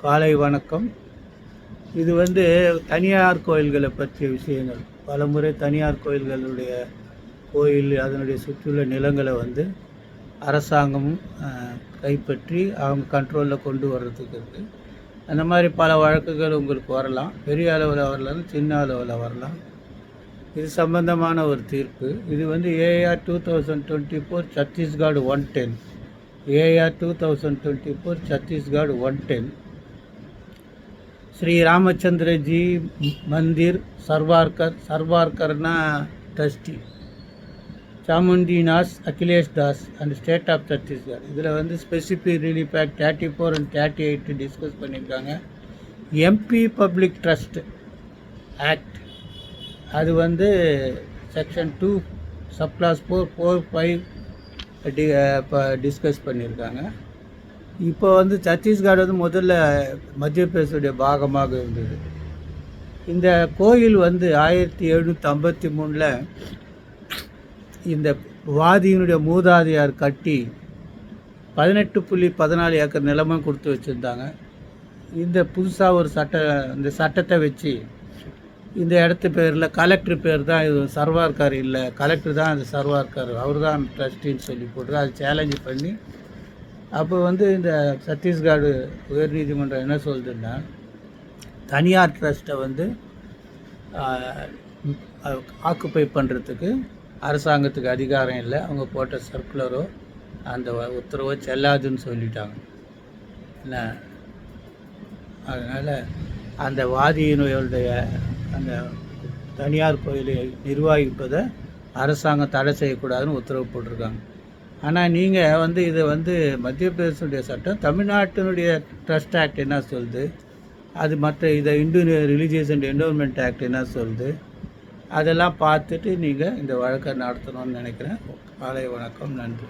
காலை வணக்கம். இது வந்து தனியார் கோயில்களை பற்றிய விஷயங்கள். பலமுறை தனியார் கோயில்களுடைய கோயில் அதனுடைய சுற்றியுள்ள நிலங்களை வந்து அரசாங்கம் கைப்பற்றி அவங்க கண்ட்ரோலில் கொண்டு வர்றதுக்கு இருக்குது அந்த மாதிரி பல வழக்குகள் உங்களுக்கு வரலாம். பெரிய அளவில் வரலாம் சின்ன அளவில் வரலாம். இது சம்பந்தமான ஒரு தீர்ப்பு. இது வந்து AR two thousand twenty four Chhattisgarh one ten AR two thousand twenty four Chhattisgarh one ten Shri Ramachandraji Mandir Sarvarkar சர்வார்கர்னா trustee. Chamundi Naz Akhilesh Das and state of Chhattisgarh இதில் வந்து specific relief act thirty four and thirty eight discuss பண்ணியிருக்காங்க MP public trust act அது வந்து section two subclause four four five D இப்போ discuss பண்ணியிருக்காங்க இப்போ வந்து சத்தீஸ்கர் வந்து முதல்ல மத்திய பிரதேசனுடைய பாகமாக இருந்தது. இந்த கோயில் வந்து ஆயிரத்தி எழுநூற்றி ஐம்பத்தி மூணில் இந்த வாதியினுடைய மூதாதையார் கட்டி பதினெட்டு புள்ளி பதினாலு ஏக்கர் நிலமும் கொடுத்து வச்சுருந்தாங்க. இந்த புதுசாக ஒரு சட்ட இந்த சட்டத்தை வச்சு இந்த இடத்து பேரில் கலெக்டர் பேர் தான் இது சர்வார்கார் இல்லை கலெக்டர் தான் அந்த சர்வார்கார். அவர் தான் ட்ரஸ்டின்னு சொல்லி போட்டு அதை சேலஞ்சு பண்ணி அப்போ வந்து இந்த சத்தீஸ்கர் உயர்நீதிமன்றம் என்ன சொல்லுதுன்னா தனியார் ட்ரஸ்ட்டை வந்து ஆக்குப்பை பண்ணுறதுக்கு அரசாங்கத்துக்கு அதிகாரம் இல்லை. அவங்க போட்ட சர்க்குலரோ அந்த உத்தரவோ செல்லாதுன்னு சொல்லிட்டாங்க. என்ன? அதனால் அந்த வாதியினுடைய அந்த தனியார் கோயிலை நிர்வகிப்பதை அரசாங்கம் தடை செய்யக்கூடாதுன்னு உத்தரவு போட்டிருக்காங்க. ஆனால் நீங்கள் வந்து இதை வந்து மத்திய பிரதேசனுடைய சட்டம் தமிழ்நாட்டினுடைய ட்ரஸ்ட் ஆக்ட் என்ன சொல்லுது? அது மற்ற இதை Hindu religious and endowment act என்ன சொல்லுது? அதெல்லாம் பார்த்துட்டு நீங்கள் இந்த வழக்கை நடத்தணும்னு நினைக்கிறேன். காலை வணக்கம். நன்றி.